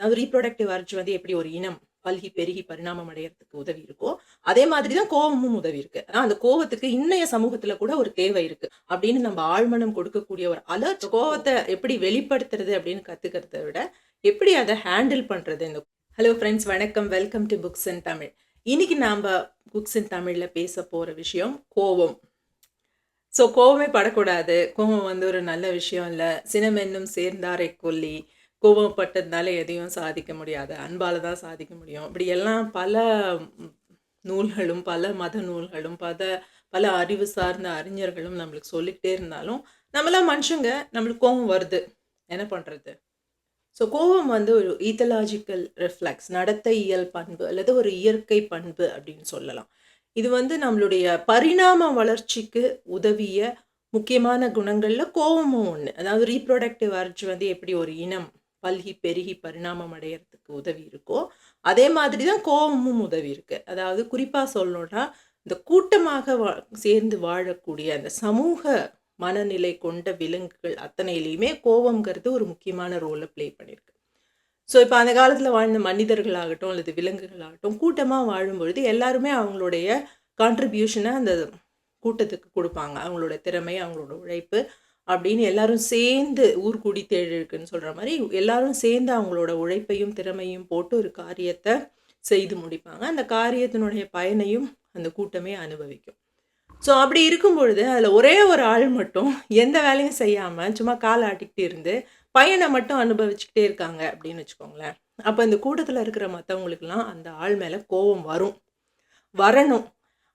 அதாவது reproductive urge வந்து எப்படி ஒரு இனம் பல்கி பெருகி பரிணாமம் அடையறதுக்கு உதவி இருக்கோ அதே மாதிரி தான் கோவமும் உதவி இருக்கு. ஆனா அந்த கோவத்துக்கு இன்னைய சமூகத்துல கூட ஒரு தேவை இருக்கு. அப்படின்னு நம்ம ஆழ்மனம் கொடுக்கக்கூடிய ஒரு அலர்ட் கோவத்தை எப்படி வெளிப்படுத்துறது அப்படின்னு கத்துக்கிறத விட எப்படி அதை ஹேண்டில் பண்றது இந்த ஹலோ ஃப்ரெண்ட்ஸ் வணக்கம். Welcome to books in Tamil இன்னைக்கு நாம புக்ஸ் இன் தமிழ்ல பேச போற விஷயம் கோவம் ஸோ கோவமே படக்கூடாது. கோவம் வந்து ஒரு நல்ல விஷயம் இல்லை. சினமென்னும் சேர்ந்தாரை கொல்லி. கோவப்பட்டதுனால எதையும் சாதிக்க முடியாது. அன்பால் தான் சாதிக்க முடியும். இப்படி எல்லாம் பல நூல்களும் பல மத நூல்களும் பல பல அறிவு சார்ந்த அறிஞர்களும் நம்மளுக்கு சொல்லிக்கிட்டே இருந்தாலும் நம்மளாம் மனுஷங்க நம்மளுக்கு கோபம் வருது. என்ன பண்ணுறது ஸோ கோவம் வந்து ஒரு ஈத்தலாஜிக்கல் ரிஃப்ளெக்ஸ் நடத்தை இயல் பண்பு அல்லது ஒரு இயற்கை பண்பு அப்படின்னு சொல்லலாம். இது வந்து நம்மளுடைய பரிணாம வளர்ச்சிக்கு உதவிய முக்கியமான குணங்களில் கோவமும் ஒன்று அதாவது ரீப்ரொடக்டிவ் அர்ஜ் வந்து எப்படி ஒரு இனம் பல்கி பெருகி பரிணாமம் அடையறதுக்கு உதவி இருக்கோ அதே மாதிரி தான் கோவமும் உதவி இருக்கு. அதாவது குறிப்பாக சொல்லணும்னா இந்த கூட்டமாக வா சேர்ந்து வாழக்கூடிய அந்த சமூக மனநிலை கொண்ட விலங்குகள் அத்தனையிலையுமே கோவம்ங்கிறது ஒரு முக்கியமான ரோலை ப்ளே பண்ணியிருக்கு ஸோ இப்போ அந்த காலத்தில் வாழ்ந்த மனிதர்களாகட்டும் அல்லது விலங்குகளாகட்டும் கூட்டமாக வாழும்பொழுது எல்லாருமே அவங்களுடைய கான்ட்ரிபியூஷனை அந்த கூட்டத்துக்கு கொடுப்பாங்க. அவங்களோட திறமை அவங்களோட உழைப்பு அப்படின்னு எல்லாரும் சேர்ந்து ஊர்கூடி தேழு சொல்கிற மாதிரி எல்லாரும் சேர்ந்து அவங்களோட உழைப்பையும் திறமையும் போட்டு ஒரு காரியத்தை செய்து முடிப்பாங்க. அந்த காரியத்தினுடைய பயனையும் அந்த கூட்டமே அனுபவிக்கும். ஸோ அப்படி இருக்கும் பொழுது அதில் ஒரே ஒரு ஆள் மட்டும் எந்த வேலையும் செய்யாமல் சும்மா கால் ஆட்டிக்கிட்டு இருந்து பையனை மட்டும் அனுபவிச்சுக்கிட்டே இருக்காங்க அப்படின்னு வச்சுக்கோங்களேன். அப்போ இந்த கூட்டத்தில் இருக்கிற மற்றவங்களுக்கெல்லாம் அந்த ஆள் மேலே கோபம் வரும். வரணும்.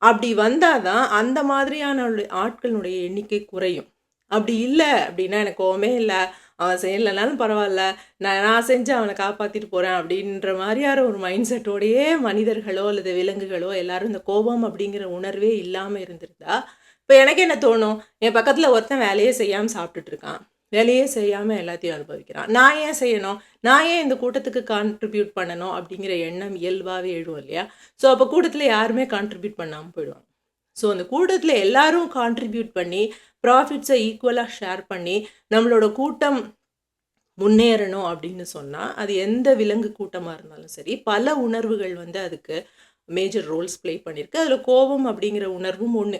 அப்படி வந்தாதான் அந்த மாதிரியான ஆட்களுடைய எண்ணிக்கை குறையும். அப்படி இல்லை அப்படின்னா எனக்கு கோவமே இல்லை. அவன் செய்யலைனாலும் பரவாயில்ல. நான் நான் செஞ்சு அவனை காப்பாற்றிட்டு போகிறேன் அப்படின்ற மாதிரியான ஒரு மைண்ட் செட்டோடையே மனிதர்களோ அல்லது விலங்குகளோ எல்லாரும் இந்த கோபம் அப்படிங்கிற உணர்வே இல்லாமல் இருந்திருந்தா இப்போ எனக்கு என்ன தோணும்? என் பக்கத்தில் ஒருத்தன் வேலையே செய்யாமல் சாப்பிட்டுட்டு இருக்கான். வேலையே செய்யாமல் எல்லாத்தையும் அனுபவிக்கிறான். நான் ஏன் செய்யணும்? நான் ஏன் இந்த கூட்டத்துக்கு கான்ட்ரிபியூட் பண்ணணும் அப்படிங்கிற எண்ணம் இயல்பாகவே எழுவோம் இல்லையா? ஸோ அப்போ கூட்டத்தில் யாருமே கான்ட்ரிபியூட் பண்ணாமல் போயிடுவாங்க. ஸோ அந்த கூட்டத்தில் எல்லாரும் கான்ட்ரிபியூட் பண்ணி ப்ராஃபிட்ஸை ஈக்குவலாக ஷேர் பண்ணி நம்மளோட கூட்டம் முன்னேறணும் அப்படின்னு சொன்னால் அது எந்த விலங்கு கூட்டமாக இருந்தாலும் சரி பல உணர்வுகள் வந்து அதுக்கு மேஜர் ரோல்ஸ் ப்ளே பண்ணியிருக்கு அதில் கோபம் அப்படிங்கிற உணர்வும் ஒன்று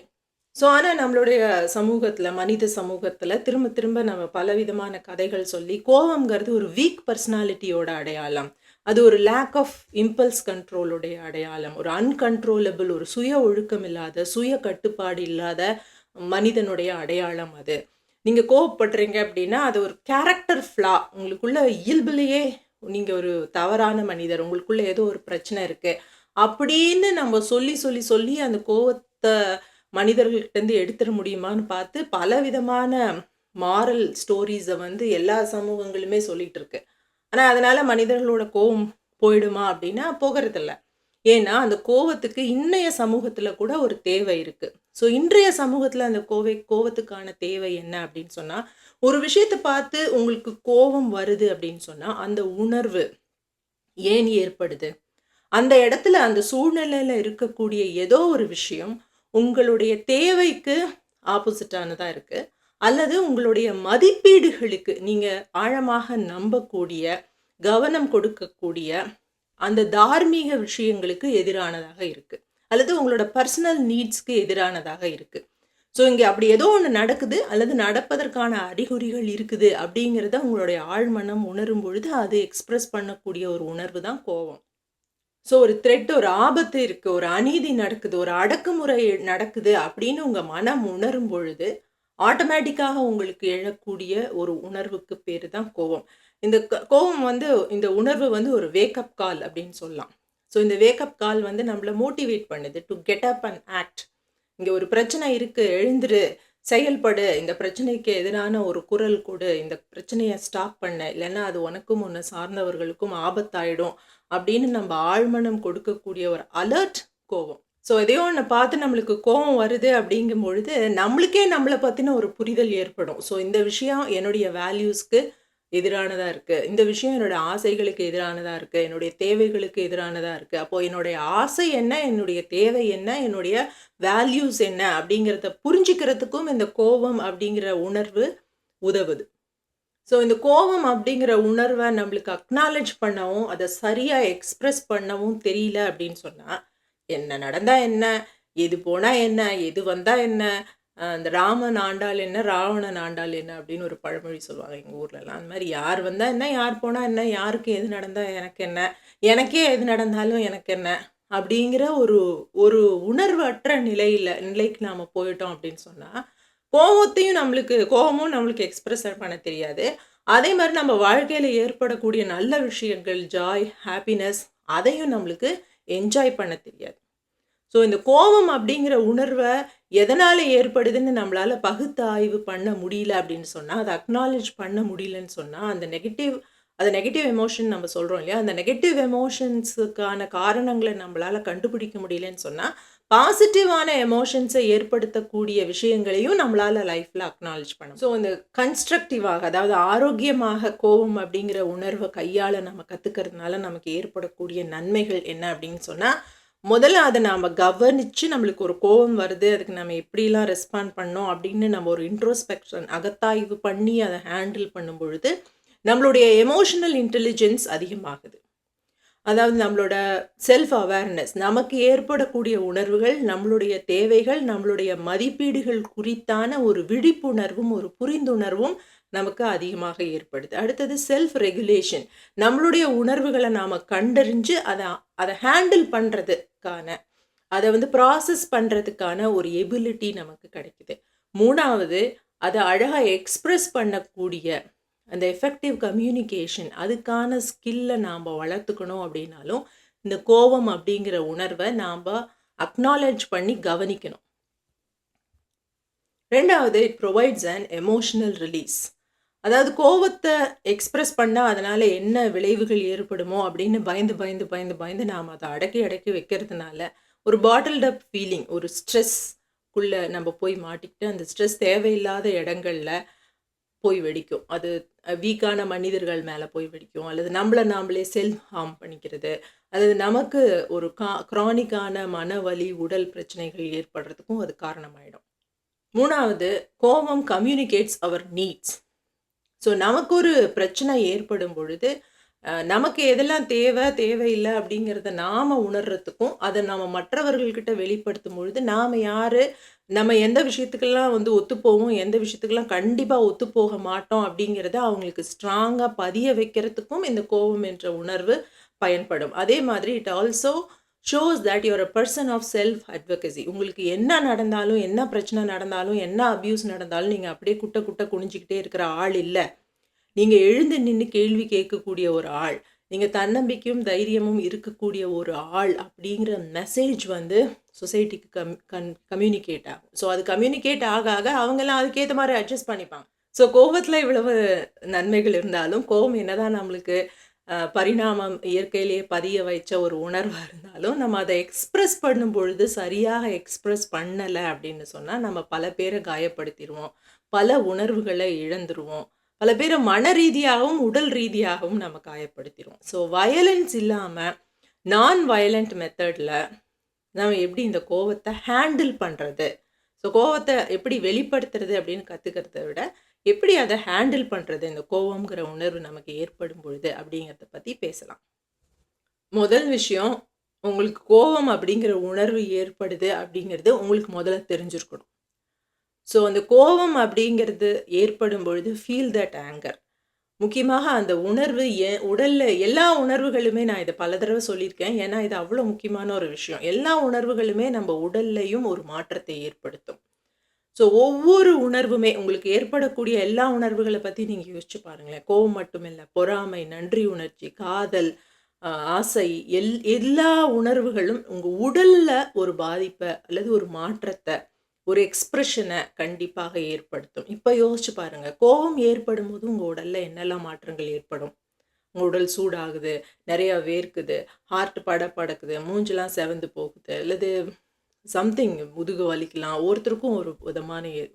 ஸோ ஆனால் நம்மளுடைய சமூகத்தில் மனித சமூகத்தில் திரும்ப திரும்ப நம்ம பலவிதமான கதைகள் சொல்லி கோபங்கிறது ஒரு வீக் பர்சனாலிட்டியோட அடையாளம். அது ஒரு லேக் ஆஃப் இம்பல்ஸ் கண்ட்ரோலுடைய அடையாளம். ஒரு அன்கண்ட்ரோலபிள் ஒரு சுய ஒழுக்கம் இல்லாத சுய கட்டுப்பாடு இல்லாத மனிதனுடைய அடையாளம் அது. நீங்கள் கோவப்படுறீங்க அப்படின்னா அது ஒரு கேரக்டர் ஃப்ளா உங்களுக்குள்ள இயல்புலேயே நீங்கள் ஒரு தவறான மனிதர் உங்களுக்குள்ள ஏதோ ஒரு பிரச்சனை இருக்குது அப்படின்னு நம்ம சொல்லி சொல்லி சொல்லி அந்த கோவத்தை மனிதர்கள்ட்டேருந்து எடுத்துட முடியுமான்னு பார்த்து பல விதமான மாரல் ஸ்டோரிஸை வந்து எல்லா சமூகங்களுமே சொல்லிகிட்டு இருக்கு. ஆனால் அதனால் மனிதர்களோட கோவம் போயிடுமா அப்படின்னா போகிறதில்ல. ஏன்னா அந்த கோவத்துக்கு இன்றைய சமூகத்தில் கூட ஒரு தேவை இருக்குது ஸோ இன்றைய சமூகத்தில் அந்த கோவை கோவத்துக்கான தேவை என்ன அப்படின்னு சொன்னால் ஒரு விஷயத்தை பார்த்து உங்களுக்கு கோபம் வருது அப்படின்னு சொன்னால் அந்த உணர்வு ஏன் ஏற்படுது? அந்த இடத்துல அந்த சூழ்நிலையில் இருக்கக்கூடிய ஏதோ ஒரு விஷயம் உங்களுடைய தேவைக்கு ஆப்போசிட்டானதாக இருக்குது அல்லது உங்களுடைய மதிப்பீடுகளுக்கு நீங்கள் ஆழமாக நம்பக்கூடிய கவனம் கொடுக்கக்கூடிய அந்த தார்மீக விஷயங்களுக்கு எதிரானதாக இருக்குது அல்லது உங்களோட பர்சனல் நீட்ஸ்க்கு எதிரானதாக இருக்குது ஸோ இங்கே அப்படி ஏதோ ஒன்று நடக்குது அல்லது நடப்பதற்கான அறிகுறிகள் இருக்குது அப்படிங்கிறத உங்களுடைய ஆழ்மனம் உணரும் பொழுது அது எக்ஸ்ப்ரெஸ் பண்ணக்கூடிய ஒரு உணர்வு தான் கோபம். ஸோ ஒரு த்ரெட் ஒரு ஆபத்து இருக்குது ஒரு அநீதி நடக்குது ஒரு அடக்குமுறை நடக்குது அப்படின்னு உங்கள் மனம் உணரும் பொழுது ஆட்டோமேட்டிக்காக உங்களுக்கு எழக்கூடிய ஒரு உணர்வுக்கு பேர் தான் கோபம் இந்த க- கோபம் வந்து இந்த உணர்வு வந்து ஒரு வேக்கப் கால் அப்படின்னு சொல்லலாம். ஸோ இந்த வேக்கப் கால் வந்து நம்மளை மோட்டிவேட் பண்ணுது. To get up and act இங்கே ஒரு பிரச்சனை இருக்குது எழுந்துரு செயல்படு. இந்த பிரச்சனைக்கு எதிரான ஒரு குரல் கொடு. இந்த பிரச்சனையை ஸ்டாப் பண்ண. இல்லைன்னா அது உனக்கும் உன்னை சார்ந்தவர்களுக்கும் ஆபத்தாயிடும் அப்படின்னு நம்ம ஆழ்மனம் கொடுக்கக்கூடிய ஒரு அலர்ட் கோபம் ஸோ எதையோ ஒன்று பார்த்து நம்மளுக்கு கோபம் வருது அப்படிங்கும் பொழுது நம்மளுக்கே நம்மளை பற்றின ஒரு புரிதல் ஏற்படும். ஸோ இந்த விஷயம் என்னுடைய வேல்யூஸ்க்கு எதிரானதாக இருக்குது இந்த விஷயம் என்னோட ஆசைகளுக்கு எதிரானதாக இருக்குது என்னுடைய தேவைகளுக்கு எதிரானதாக இருக்குது அப்போது என்னுடைய ஆசை என்ன? என்னுடைய தேவை என்ன? என்னுடைய வேல்யூஸ் என்ன? அப்படிங்கிறத புரிஞ்சுக்கிறதுக்கும் இந்த கோபம் அப்படிங்கிற உணர்வு உதவுது. ஸோ இந்த கோவம் அப்படிங்கிற உணர்வை நம்மளுக்கு அக்னாலேஜ் பண்ணவும் அதை சரியாக எக்ஸ்ப்ரெஸ் பண்ணவும் தெரியல அப்படின்னு சொன்னால் என்ன நடந்தா என்ன? எது போனால் என்ன? எது வந்தால் என்ன? அந்த ராமன் ஆண்டாள் என்ன? ராவணன் ஆண்டாள் என்ன? அப்படின்னு ஒரு பழமொழி சொல்லுவாங்க எங்கள் ஊர்லலாம். அந்த மாதிரி யார் வந்தால் என்ன? யார் போனால் என்ன? யாருக்கு எது நடந்தால் எனக்கு என்ன? எனக்கே எது நடந்தாலும் எனக்கு என்ன? அப்படிங்கிற ஒரு ஒரு உணர்வற்ற நிலையில் நிலைக்கு நாம் போயிட்டோம் அப்படின்னு சொன்னால் கோவத்தையும் நம்மளுக்கு கோவமும் நம்மளுக்கு எக்ஸ்பிரஸ் பண்ண தெரியாது. அதே மாதிரி நம்ம வாழ்க்கையில் ஏற்படக்கூடிய நல்ல விஷயங்கள் ஜாய் ஹாப்பினஸ் அதையும் நம்மளுக்கு என்ஜாய் பண்ண தெரியாது. ஸோ இந்த கோபம் அப்படிங்கிற உணர்வை எதனால் ஏற்படுதுன்னு நம்மளால் பகுத்தாய்வு பண்ண முடியல அப்படின்னு சொன்னால் அதை அக்னாலேஜ் பண்ண முடியலன்னு சொன்னால் அந்த நெகட்டிவ் அது நெகட்டிவ் எமோஷன் நம்ம சொல்கிறோம் இல்லையா அந்த நெகட்டிவ் எமோஷன்ஸுக்கான காரணங்களை நம்மளால் கண்டுபிடிக்க முடியலன்னு சொன்னால் பாசிட்டிவான எமோஷன்ஸை ஏற்படுத்தக்கூடிய விஷயங்களையும் நம்மளால் லைஃப்பில் அக்னாலேஜ் பண்ணும் ஸோ இந்த கன்ஸ்ட்ரக்டிவாக அதாவது ஆரோக்கியமாக கோபம் அப்படிங்கிற உணர்வை கையாள நம்ம கற்றுக்கிறதுனால நமக்கு ஏற்படக்கூடிய நன்மைகள் என்ன அப்படின்னு சொன்னால் முதல்ல அதை நாம் கவனித்து நம்மளுக்கு ஒரு கோபம் வருது அதுக்கு நம்ம எப்படிலாம் ரெஸ்பாண்ட் பண்ணோம் அப்படின்னு நம்ம ஒரு இன்ட்ரோஸ்பெக்ஷன் அகத்தாய்வு பண்ணி அதை ஹேண்டில் பண்ணும் பொழுது நம்மளுடைய எமோஷனல் இன்டெலிஜென்ஸ் அதிகமாகுது. அதாவது நம்மளோட செல்ஃப் அவேர்னஸ் நமக்கு ஏற்படக்கூடிய உணர்வுகள் நம்மளுடைய தேவைகள் நம்மளுடைய மதிப்பீடுகள் குறித்தான ஒரு விழிப்புணர்வும் ஒரு புரிந்துணர்வும் நமக்கு அதிகமாக ஏற்படுது. அடுத்தது செல்ஃப் ரெகுலேஷன் நம்மளுடைய உணர்வுகளை நாம் கண்டறிஞ்சு அதை அதை ஹேண்டில் பண்ணுறதுக்கான அதை வந்து ப்ராசஸ் பண்ணுறதுக்கான ஒரு எபிலிட்டி நமக்கு கிடைக்குது. மூணாவது அதை அழகாக எக்ஸ்ப்ரெஸ் பண்ணக்கூடிய அந்த எஃபெக்டிவ் கம்யூனிகேஷன் அதுக்கான ஸ்கில்லை நாம் வளர்த்துக்கணும் அப்படின்னாலும் இந்த கோபம் அப்படிங்கிற உணர்வை நாம் அக்னாலேஜ் பண்ணி கவனிக்கணும். ரெண்டாவது it provides and emotional release அதாவது கோவத்தை எக்ஸ்ப்ரெஸ் பண்ணால் அதனால் என்ன விளைவுகள் ஏற்படுமோ அப்படின்னு பயந்து பயந்து பயந்து பயந்து நாம் அதை அடக்கி அடக்கி வைக்கிறதுனால ஒரு பாட்டில்ட் அப் ஃபீலிங் ஒரு ஸ்ட்ரெஸ்க்குள்ளே நம்ம போய் மாட்டிக்கிட்டு அந்த ஸ்ட்ரெஸ் தேவையில்லாத இடங்கள்ல போய் வெடிக்கும். அது வீக்கான மனிதர்கள் மேலே போய் வெடிக்கும். அல்லது நம்மளை நாமளே செல்ஃப் ஹார்ம் பண்ணிக்கிறது. அல்லது நமக்கு ஒரு கா க்ரானிக்கான மனவலி உடல் பிரச்சனைகள் ஏற்படுறதுக்கும் அது காரணமாயிடும். மூணாவது கோபம் கம்யூனிகேட்ஸ் அவர் நீட்ஸ் ஸோ நமக்கு ஒரு பிரச்சனை ஏற்படும் பொழுது நமக்கு எதெல்லாம் தேவை தேவையில்லை அப்படிங்கிறத நாம் உணர்றதுக்கும் அதை நாம் மற்றவர்கள்கிட்ட வெளிப்படுத்தும் பொழுது நாம் யார்? நம்ம எந்த விஷயத்துக்கெல்லாம் வந்து ஒத்துப்போவோம்? எந்த விஷயத்துக்கெல்லாம் கண்டிப்பாக ஒத்துப்போக மாட்டோம் அப்படிங்கிறத அவங்களுக்கு ஸ்ட்ராங்காக பதிய வைக்கிறதுக்கும் இந்த கோபம் என்ற உணர்வு பயன்படும். அதே மாதிரி it also shows that your a person of self advocacy உங்களுக்கு என்ன நடந்தாலும் என்ன பிரச்சனை நடந்தாலும் என்ன அப்யூஸ் நடந்தாலும் நீங்கள் அப்படியே குட்டை குட்டை குனிஞ்சிக்கிட்டே இருக்கிற ஆள் இல்லை. நீங்கள் எழுந்து நின்று கேள்வி கேட்கக்கூடிய ஒரு ஆள் நீங்கள் தன்னம்பிக்கையும் தைரியமும் இருக்கக்கூடிய ஒரு ஆள் அப்படிங்கிற மெசேஜ் வந்து சொசைட்டிக்கு கம் கன் கம்யூனிகேட் ஆகும். ஸோ அது கம்யூனிகேட் ஆக ஆக அவங்கெல்லாம் அதுக்கேற்ற மாதிரி அட்ஜஸ்ட் பண்ணிப்பாங்க. ஸோ கோபத்தில் இவ்வளவு நன்மைகள் இருந்தாலும் கோபம் என்னதான் நம்மளுக்கு பரிணாமம் இயற்கையிலேயே பதிய வைச்ச ஒரு உணர்வாக இருந்தாலும் நம்ம அதை எக்ஸ்ப்ரெஸ் பண்ணும் பொழுது சரியாக எக்ஸ்ப்ரெஸ் பண்ணலை அப்படின்னு சொன்னால் நம்ம பல பேரை காயப்படுத்திடுவோம். பல உணர்வுகளை இழந்துருவோம். பல பேரை மன ரீதியாகவும் உடல் ரீதியாகவும் நம்ம காயப்படுத்திடுவோம் ஸோ வயலன்ஸ் இல்லாமல் நான் வயலண்ட் மெத்தடில் நம்ம எப்படி இந்த கோவத்தை ஹேண்டில் பண்ணுறது ஸோ கோவத்தை எப்படி வெளிப்படுத்துறது அப்படின்னு கற்றுக்கிறத விட எப்படி அதை ஹேண்டில் பண்ணுறது இந்த கோவம்ங்கிற உணர்வு நமக்கு ஏற்படும் பொழுது அப்படிங்கிறத பற்றி பேசலாம். முதல் விஷயம் உங்களுக்கு கோவம் அப்படிங்கிற உணர்வு ஏற்படுது அப்படிங்கிறது உங்களுக்கு முதல்ல தெரிஞ்சிருக்கணும். ஸோ அந்த கோவம் அப்படிங்கிறது ஏற்படும் பொழுது ஃபீல் தட் ஆங்கர் முக்கியமாக அந்த உணர்வு என் உடலில் எல்லா உணர்வுகளுமே நான் இதை பல தடவை சொல்லியிருக்கேன். ஏன்னா இது அவ்வளோ முக்கியமான ஒரு விஷயம். எல்லா உணர்வுகளுமே நம்ம உடல்லையும் ஒரு மாற்றத்தை ஏற்படுத்தும். ஸோ ஒவ்வொரு உணர்வுமே உங்களுக்கு ஏற்படக்கூடிய எல்லா உணர்வுகளை பற்றி நீங்கள் யோசிச்சு பாருங்களேன். கோவம் மட்டும் இல்லை பொறாமை நன்றி உணர்ச்சி காதல் ஆசை எல் எல்லா உணர்வுகளும் உங்கள் உடலில் ஒரு பாதிப்பை அல்லது ஒரு மாற்றத்தை ஒரு எக்ஸ்ப்ரெஷனை கண்டிப்பாக ஏற்படுத்தும். இப்போ யோசிச்சு பாருங்கள் கோபம் ஏற்படும் போது உங்கள் உடலில் என்னெல்லாம் மாற்றங்கள் ஏற்படும்? உங்கள் உடல் சூடாகுது நிறையா வேர்க்குது ஹார்ட் பட படக்குது மூஞ்சிலாம் செவந்து போகுது அல்லது சம்திங் முதுகு வலிக்கலாம் ஒவ்வொருத்தருக்கும் ஒரு விதமான ஏ-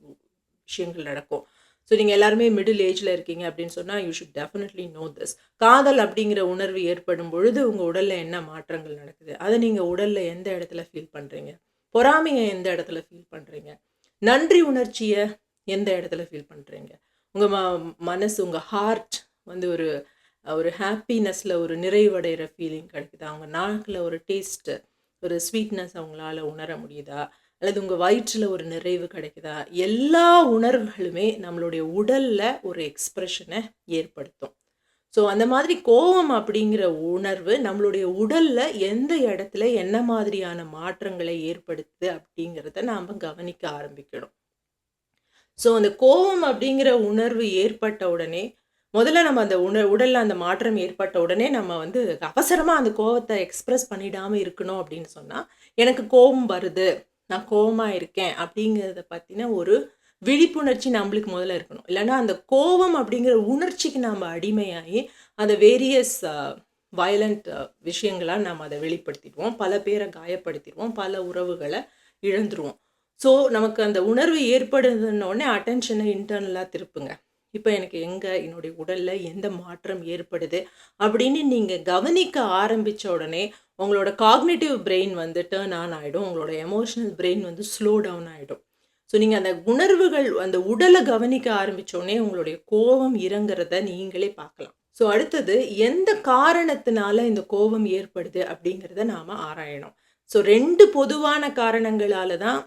விஷயங்கள் நடக்கும். ஸோ நீங்கள் எல்லாருமே மிடில் ஏஜில் இருக்கீங்க அப்படின்னு சொன்னால் you should definitely know this காதல் அப்படிங்கிற உணர்வு ஏற்படும் பொழுது உங்கள் உடலில் என்ன மாற்றங்கள் நடக்குது? அதை நீங்கள் உடலில் எந்த இடத்துல ஃபீல் பண்ணுறீங்க பொறாமையை எந்த இடத்துல ஃபீல் பண்ணுறீங்க நன்றி உணர்ச்சியை எந்த இடத்துல ஃபீல் பண்ணுறீங்க உங்கள் ம மனசு, உங்கள் ஹார்ட் வந்து ஒரு ஒரு ஹாப்பினஸில் ஒரு நிறைவடைகிற ஃபீலிங் கிடைக்குதா? அவங்க நாக்கில் ஒரு டேஸ்ட்டு ஒரு ஸ்வீட்னஸ் அவங்களால உணர முடியுதா? அல்லது உங்கள் வயிற்றில் ஒரு நிறைவு கிடைக்குதா? எல்லா உணர்வுகளுமே நம்மளுடைய உடலில் ஒரு எக்ஸ்ப்ரெஷனை ஏற்படுத்தும். ஸோ அந்த மாதிரி கோவம் அப்படிங்கிற உணர்வு நம்மளுடைய உடலில் எந்த இடத்துல என்ன மாதிரியான மாற்றங்களை ஏற்படுத்துது அப்படிங்கிறத நாம் கவனிக்க ஆரம்பிக்கணும். ஸோ அந்த கோவம் அப்படிங்கிற உணர்வு ஏற்பட்ட உடனே, முதல்ல நம்ம அந்த உண உடலில் அந்த மாற்றம் ஏற்பட்ட உடனே நம்ம வந்து அவசரமாக அந்த கோபத்தை எக்ஸ்ப்ரெஸ் பண்ணிடாமல் இருக்கணும் அப்படின்னு சொன்னால் எனக்கு கோவம் வருது, நான் கோபமாக இருக்கேன் அப்படிங்கிறத பற்றின ஒரு விழிப்புணர்ச்சி நம்மளுக்கு முதல்ல இருக்கணும். இல்லைன்னா அந்த கோவம் அப்படிங்கிற உணர்ச்சிக்கு நாம் அடிமையாகி, அந்த வேரியஸ் வயலண்ட் விஷயங்களாக நாம் அதை வெளிப்படுத்திடுவோம். பல பேரை காயப்படுத்திடுவோம் பல உறவுகளை இழந்துருவோம். ஸோ நமக்கு அந்த உணர்வு ஏற்படுதுன்னொடனே அட்டென்ஷனை இன்டர்னலாக திருப்புங்க. இப்போ எனக்கு எங்கே என்னுடைய உடலில் எந்த மாற்றம் ஏற்படுது அப்படின்னு நீங்கள் கவனிக்க ஆரம்பித்த உடனே, உங்களோட காக்னேட்டிவ் பிரெயின் வந்து டேர்ன் ஆன் ஆகிடும் உங்களோட எமோஷனல் பிரெயின் வந்து ஸ்லோ டவுன் ஆகிடும் ஸோ நீங்கள் அந்த உணர்வுகள் அந்த உடலை கவனிக்க ஆரம்பித்தோடனே உங்களுடைய கோவம் இறங்குறத நீங்களே பார்க்கலாம். ஸோ அடுத்தது எந்த காரணத்தினால இந்த கோவம் ஏற்படுது அப்படிங்கிறத நாம ஆராயணும். ஸோ ரெண்டு பொதுவான காரணங்களால தான்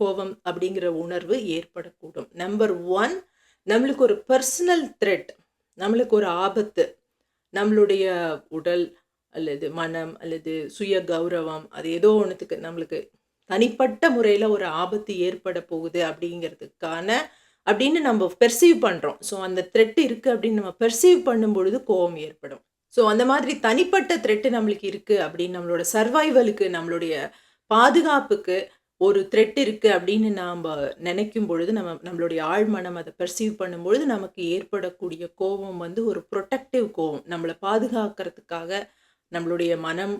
கோவம் அப்படிங்கிற உணர்வு ஏற்படக்கூடும். நம்பர் ஒன் நம்மளுக்கு ஒரு பர்சனல் த்ரெட், நம்மளுக்கு ஒரு ஆபத்து, நம்மளுடைய உடல் அல்லது மனம் அல்லது சுய கௌரவம் அது ஏதோ ஒன்றுத்துக்கு நம்மளுக்கு தனிப்பட்ட முறையில் ஒரு ஆபத்து ஏற்பட போகுது அப்படிங்கிறதுக்கான அப்படின்னு நம்ம பெர்சீவ் பண்ணுறோம் ஸோ அந்த த்ரெட் இருக்குது அப்படின்னு நம்ம பெர்சீவ் பண்ணும்பொழுது கோவம் ஏற்படும். ஸோ அந்த மாதிரி தனிப்பட்ட த்ரெட்டு நம்மளுக்கு இருக்குது அப்படின்னு நம்மளோட சர்வைவலுக்கு, நம்மளுடைய பாதுகாப்புக்கு ஒரு த்ரெட் இருக்குது அப்படின்னு நாம் நினைக்கும் பொழுது, நம்ம நம்மளுடைய ஆழ்மனம் அதை பெர்சீவ் பண்ணும்பொழுது நமக்கு ஏற்படக்கூடிய கோவம் வந்து ஒரு ப்ரொட்டக்டிவ் கோவம். நம்மளை பாதுகாக்கிறதுக்காக நம்மளுடைய மனம்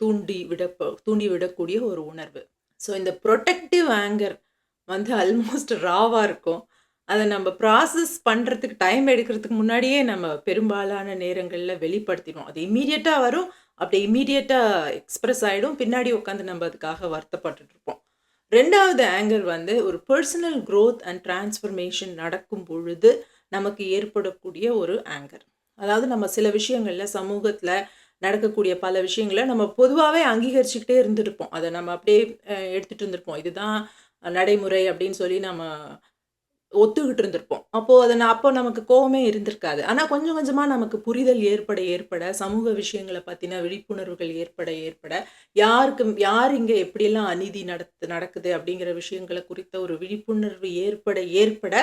தூண்டி விட தூண்டி விடக்கூடிய ஒரு உணர்வு. ஸோ இந்த ப்ரொடெக்டிவ் ஆங்கர் வந்து ஆல்மோஸ்ட் ராவாக இருக்கும். அதை நம்ம ப்ராசஸ் பண்ணுறதுக்கு டைம் எடுக்கிறதுக்கு முன்னாடியே நம்ம பெரும்பாலான நேரங்களில் வெளிப்படுத்திடுவோம். அது இம்மீடியட்டாக வரும். அப்படி இம்மீடியட்டா எக்ஸ்ப்ரெஸ் ஆகிடும் பின்னாடி உட்காந்து நம்ம அதுக்காக வருத்தப்பட்டுட்ருப்போம் ரெண்டாவது ஆங்கர் வந்து ஒரு பர்சனல் க்ரோத் அண்ட் டிரான்ஸ்ஃபர்மேஷன் நடக்கும் பொழுது நமக்கு ஏற்படக்கூடிய ஒரு ஆங்கர். அதாவது நம்ம சில விஷயங்களில் சமூகத்தில் நடக்கக்கூடிய பல விஷயங்கள நம்ம பொதுவாகவே அங்கீகரிச்சுக்கிட்டே இருந்திருப்போம். அதை நம்ம அப்படியே எடுத்துகிட்டு இருந்திருப்போம். இதுதான் நடைமுறை அப்படின்னு சொல்லி நம்ம ஒத்துக்கிட்டு இருந்திருப்போம். அப்போது அதை நான் அப்போ நமக்கு கோவமே இருந்திருக்காது. ஆனால் கொஞ்சம் கொஞ்சமாக நமக்கு புரிதல் ஏற்பட ஏற்பட, சமூக விஷயங்களை பற்றின விழிப்புணர்வுகள் ஏற்பட ஏற்பட, யாருக்கு யார் இங்கே எப்படியெல்லாம் அநீதி நடத்து நடக்குது அப்படிங்கிற விஷயங்களை குறித்த ஒரு விழிப்புணர்வு ஏற்பட ஏற்பட,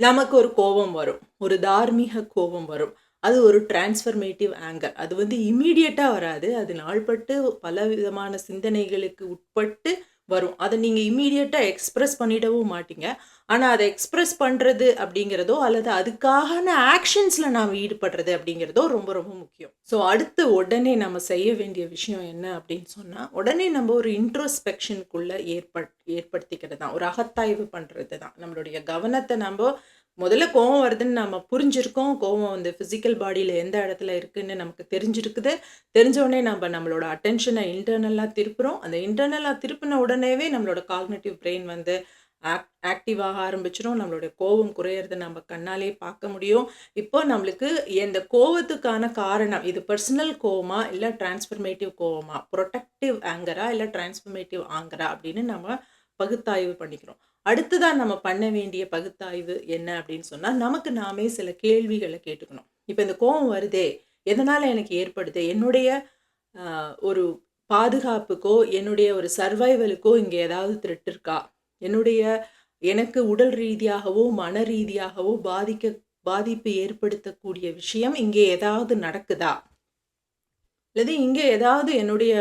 நமக்கு ஒரு கோவம் வரும். ஒரு தார்மீக கோபம் வரும். அது ஒரு டிரான்ஸ்ஃபர்மேட்டிவ் ஆங்கர். அது வந்து இம்மீடியட்டா வராது. அது நாள்பட்டு பலவிதமான சிந்தனைகளுக்கு உட்பட்டு வரும். அதை நீங்கள் இமீடியட்டாக எக்ஸ்ப்ரெஸ் பண்ணிடவும் மாட்டீங்க. ஆனால் அதை எக்ஸ்ப்ரெஸ் பண்ணுறது அப்படிங்கிறதோ, அல்லது அதுக்கான ஆக்ஷன்ஸில் நாம் ஈடுபடுறது அப்படிங்கிறதோ ரொம்ப ரொம்ப முக்கியம். ஸோ அடுத்து உடனே நம்ம செய்ய வேண்டிய விஷயம் என்ன அப்படின்னு சொன்னால் உடனே நம்ம ஒரு இன்ட்ரோஸ்பெக்ஷனுக்குள்ளே ஏற்பட் ஏற்படுத்திக்கிறது தான். ஒரு அகத்தாய்வு பண்ணுறது தான். நம்மளுடைய கவனத்தை நம்ம முதல்ல கோவம் வருதுன்னு நம்ம புரிஞ்சிருக்கோம். கோவம் வந்து ஃபிசிக்கல் பாடியில் எந்த இடத்துல இருக்குன்னு நமக்கு தெரிஞ்சிருக்குது. தெரிஞ்சோடனே நம்ம நம்மளோட அட்டென்ஷனை இன்டர்னலாக திருப்புறோம். அந்த இன்டர்னலாக திருப்பின உடனேவே நம்மளோட காக்னேட்டிவ் பிரெயின் வந்து ஆக் ஆக்டிவாக ஆரம்பிச்சிடும் நம்மளுடைய கோவம் குறையிறத நம்ம கண்ணாலே பார்க்க முடியும். இப்போ நம்மளுக்கு இந்த கோவத்துக்கான காரணம், இது பர்சனல் கோவமா? இல்லை டிரான்ஸ்ஃபர்மேட்டிவ் கோவமா? ப்ரொடக்டிவ் ஆங்கரா? இல்லை டிரான்ஸ்ஃபர்மேட்டிவ் ஆங்கரா? அப்படின்னு நம்ம பகுத்தாய்வு பண்ணிக்கிறோம். அடுத்ததா நம்ம பண்ண வேண்டிய பகுத்தாய்வு என்ன அப்படின்னு சொன்னால் நமக்கு நாமே சில கேள்விகளை கேட்டுக்கணும். இப்போ இந்த கோபம் வருதே, எதனால் எனக்கு ஏற்படுது? என்னுடைய ஒரு பாதுகாப்புக்கோ, என்னுடைய ஒரு சர்வைவலுக்கோ இங்கே ஏதாவது த்ரெட் இருக்கா? என்னுடைய எனக்கு உடல் ரீதியாகவோ, மன ரீதியாகவோ பாதிக்க பாதிப்பு ஏற்படுத்தக்கூடிய விஷயம் இங்கே ஏதாவது நடக்குதா? அல்லது இங்கே ஏதாவது என்னுடைய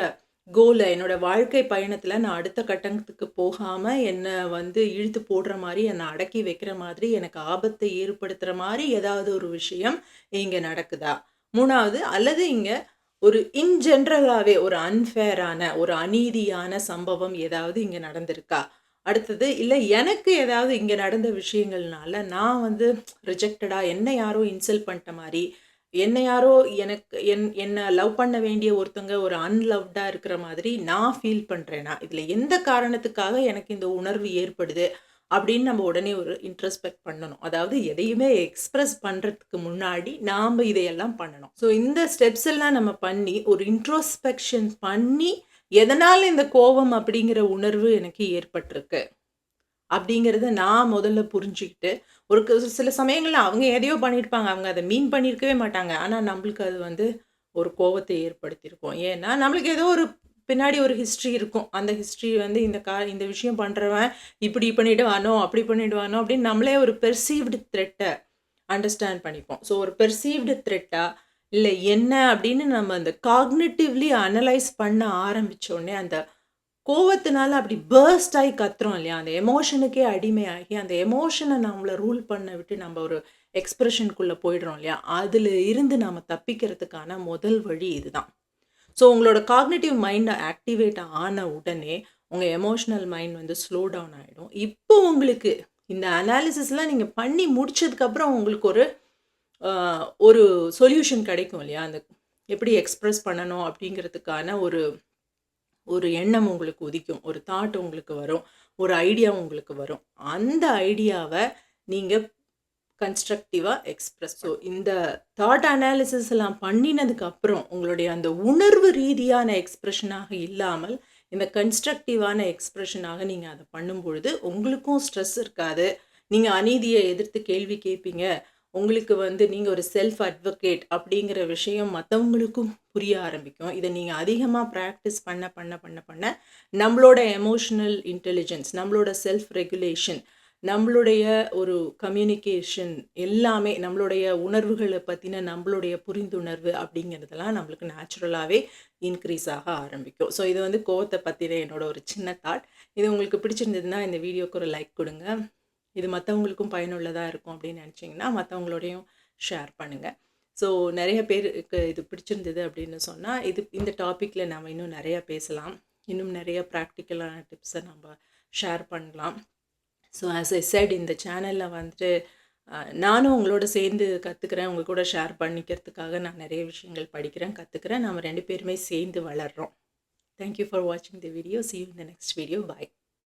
கோலை என்னோடய வாழ்க்கை பயணத்தில் நான் அடுத்த கட்டத்துக்கு போகாமல் என்னை வந்து இழுத்து போடுற மாதிரி என்னை அடக்கி வைக்கிற மாதிரி, எனக்கு ஆபத்தை ஏற்படுத்துகிற மாதிரி ஏதாவது ஒரு விஷயம் இங்கே நடக்குதா? மூணாவது அல்லது இங்கே ஒரு இன்ஜென்ரலாகவே ஒரு அன்ஃபேரான, ஒரு அநீதியான சம்பவம் ஏதாவது இங்கே நடந்திருக்கா? அடுத்தது இல்லை எனக்கு ஏதாவது இங்கே நடந்த விஷயங்கள்னால நான் வந்து ரிஜெக்டடாக என்ன யாரோ இன்சல்ட் பண்ணிட்ட மாதிரி என்ன யாரோ எனக்கு என் என்னை லவ் பண்ண வேண்டிய ஒருத்தவங்க ஒரு அன்லவ்டாக இருக்கிற மாதிரி நான் ஃபீல் பண்ணுறேன்னா இதில் எந்த காரணத்துக்காக எனக்கு இந்த உணர்வு ஏற்படுது? அப்படின்னு நம்ம உடனே ஒரு இன்ட்ரஸ்பெக்ட் பண்ணணும் அதாவது எதையுமே எக்ஸ்ப்ரெஸ் பண்ணுறதுக்கு முன்னாடி நாம் இதையெல்லாம் பண்ணணும் ஸோ இந்த ஸ்டெப்ஸ் எல்லாம் நம்ம பண்ணி ஒரு இன்ட்ரோஸ்பெக்ஷன் பண்ணி எதனால் இந்த கோபம் அப்படிங்கிற உணர்வு எனக்கு ஏற்பட்டிருக்கு அப்படிங்கிறத நான் முதல்ல புரிஞ்சுக்கிட்டு ஒரு சில சமயங்களில் அவங்க எதையோ பண்ணியிருப்பாங்க அவங்க அதை மீன் பண்ணியிருக்கவே மாட்டாங்க. ஆனால் நம்மளுக்கு அது வந்து ஒரு கோபத்தை ஏற்படுத்தியிருக்கோம். ஏன்னா நம்மளுக்கு ஏதோ ஒரு பின்னாடி ஒரு ஹிஸ்ட்ரி இருக்கும். அந்த ஹிஸ்ட்ரி வந்து இந்த கா இந்த விஷயம் பண்ணுறவன் இப்படி பண்ணிவிடுவானோ அப்படி பண்ணிவிடுவானோ அப்படின்னு நம்மளே ஒரு பெர்சீவ்டு த்ரெட்டை அண்டர்ஸ்டாண்ட் பண்ணிப்போம். ஸோ ஒரு பெர்சீவ்டு த்ரெட்டா இல்லை என்ன அப்படின்னு நம்ம அந்த காக்னிட்டிவ்லி அனலைஸ் பண்ண ஆரம்பித்தோடனே அந்த கோவத்தினால அப்படி பேர்ஸ்ட் ஆகி கத்துறோம் இல்லையா? அந்த எமோஷனுக்கே அடிமையாகி அந்த எமோஷனை நம்மளை ரூல் பண்ண விட்டு நம்ம ஒரு எக்ஸ்பிரஷனுக்குள்ளே போயிடுறோம் இல்லையா? அதில் இருந்து நாம் தப்பிக்கிறதுக்கான முதல் வழி இதுதான். ஸோ உங்களோட காக்னேட்டிவ் மைண்டை ஆக்டிவேட் ஆன உடனே உங்கள் எமோஷனல் மைண்ட் வந்து ஸ்லோ டவுன் ஆகிடும் இப்போ உங்களுக்கு இந்த அனாலிசிஸ்லாம் நீங்கள் பண்ணி முடிச்சதுக்கப்புறம் உங்களுக்கு ஒரு ஒரு சொல்யூஷன் கிடைக்கும் இல்லையா? அந்த எப்படி எக்ஸ்ப்ரெஸ் பண்ணணும் அப்படிங்கிறதுக்கான ஒரு ஒரு எண்ணம் உங்களுக்கு உதிக்கும் ஒரு தாட் உங்களுக்கு வரும் ஒரு ஐடியா உங்களுக்கு வரும். அந்த ஐடியாவை நீங்கள் கன்ஸ்ட்ரக்டிவாக எக்ஸ்ப்ரெஸ் ஸோ இந்த தாட் அனாலிசிஸ் எல்லாம் பண்ணினதுக்கு அப்புறம் உங்களுடைய அந்த உணர்வு ரீதியான எக்ஸ்ப்ரெஷனாக இல்லாமல் இந்த கன்ஸ்ட்ரக்டிவான எக்ஸ்ப்ரெஷனாக நீங்கள் அதை பண்ணும் பொழுது உங்களுக்கும் ஸ்ட்ரெஸ் இருக்காது. நீங்கள் அநீதியை எதிர்த்து கேள்வி கேட்பீங்க உங்களுக்கு வந்து நீங்கள் ஒரு செல்ஃப் அட்வொகேட் அப்படிங்கிற விஷயம் மற்றவங்களுக்கும் புரிய ஆரம்பிக்கும். இதை நீங்கள் அதிகமாக ப்ராக்டிஸ் பண்ண பண்ண பண்ண பண்ண நம்மளோட எமோஷனல் இன்டெலிஜென்ஸ் நம்மளோட செல்ஃப் ரெகுலேஷன் நம்மளுடைய ஒரு கம்யூனிகேஷன் எல்லாமே நம்மளுடைய உணர்வுகளை பற்றின நம்மளுடைய புரிந்துணர்வு அப்படிங்கிறதெல்லாம் நம்மளுக்கு நேச்சுரலாகவே இன்க்ரீஸ் ஆக ஆரம்பிக்கும். ஸோ இது வந்து கோவத்தை பற்றின என்னோட ஒரு சின்ன தாட் இது உங்களுக்கு பிடிச்சிருந்ததுன்னா இந்த வீடியோக்கு ஒரு லைக் கொடுங்க. இது மற்றவங்களுக்கும் பயனுள்ளதாக இருக்கும் அப்படின்னு நினச்சிங்கன்னா மற்றவங்களோடையும் ஷேர் பண்ணுங்கள் ஸோ நிறைய பேருக்கு இது பிடிச்சிருந்தது அப்படின்னு சொன்னால் இது இந்த டாப்பிக்கில் நம்ம இன்னும் நிறையா பேசலாம். இன்னும் நிறைய ப்ராக்டிக்கலான டிப்ஸை நம்ம ஷேர் பண்ணலாம். ஸோ ஆஸ் ஐ செட் இந்த சேனலில் வந்துட்டு நானும் உங்களோட சேர்ந்து கற்றுக்கிறேன் உங்கள் கூட ஷேர் பண்ணிக்கிறதுக்காக நான் நிறைய விஷயங்கள் படிக்கிறேன் கற்றுக்கிறேன் நம்ம ரெண்டு பேருமே சேர்ந்து வளர்கிறோம் தேங்க்யூ ஃபார் வாட்சிங் தி வீடியோ சி யூ இந்த நெக்ஸ்ட் வீடியோ பாய்